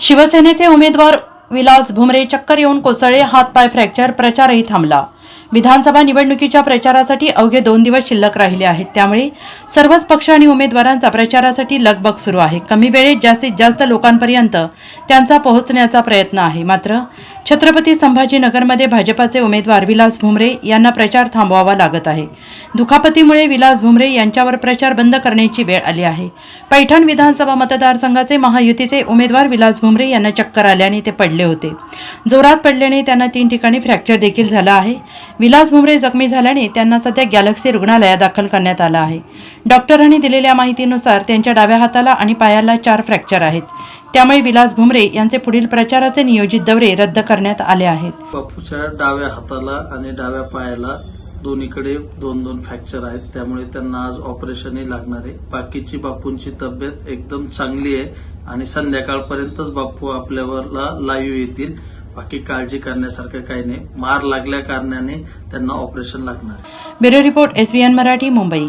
शिवसेनेचे उमेदवार विलास भुमरे चक्कर येऊन कोसळले हातपाय फ्रॅक्चर प्रचारही थांबला. विधानसभा निवडणुकीच्या प्रचारासाठी अवघे दोन दिवस शिल्लक राहिले आहेत. त्यामुळे सर्वच पक्ष आणि उमेदवारांचा प्रचारासाठी लगबग सुरू आहे. कमी वेळेत जास्तीत जास्त लोकांपर्यंत त्यांचा पोहोचण्याचा प्रयत्न आहे. मात्र छत्रपती संभाजीनगरमध्ये भाजपाचे उमेदवार विलास भुमरे यांना प्रचार थांबवावा लागत आहे. दुखापतीमुळे विलास भुमरे यांच्यावर प्रचार बंद करण्याची वेळ आली आहे. पैठण विधानसभा मतदारसंघाचे महायुतीचे उमेदवार विलास भुमरे यांना चक्कर आल्याने ते पडले होते. जोरात पडल्याने त्यांना तीन ठिकाणी फ्रॅक्चर देखील झाला आहे. विलास भुमरे जखमी झाल्याने त्यांना सध्या गॅलेक्सी रुग्णालयात दाखल करण्यात आलं आहे. डॉक्टरांनी दिलेल्या माहितीनुसार त्यांच्या डाव्या हाताला आणि पायाला चार फ्रॅक्चर आहेत. त्यामुळे विलास भुमरे यांचे पुढील प्रचाराचे नियोजित दौरे रद्द करण्यात आले आहेत. बापूच्या डाव्या हाताला आणि डाव्या पायाला दोन्हीकडे दोन दोन फ्रॅक्चर आहेत. त्यामुळे त्यांना आज ऑपरेशनही लागणार आहे. बाकीची बापूंची तब्येत एकदम चांगली आहे आणि संध्याकाळपर्यंतच बापू आपल्यावरला लाईव्ह येतील. बाकी काळजी करण्यासारखं काही नाही. मार लागल्या कारणाने त्यांना ऑपरेशन लागणार. Bureau report SBN Marathi Mumbai.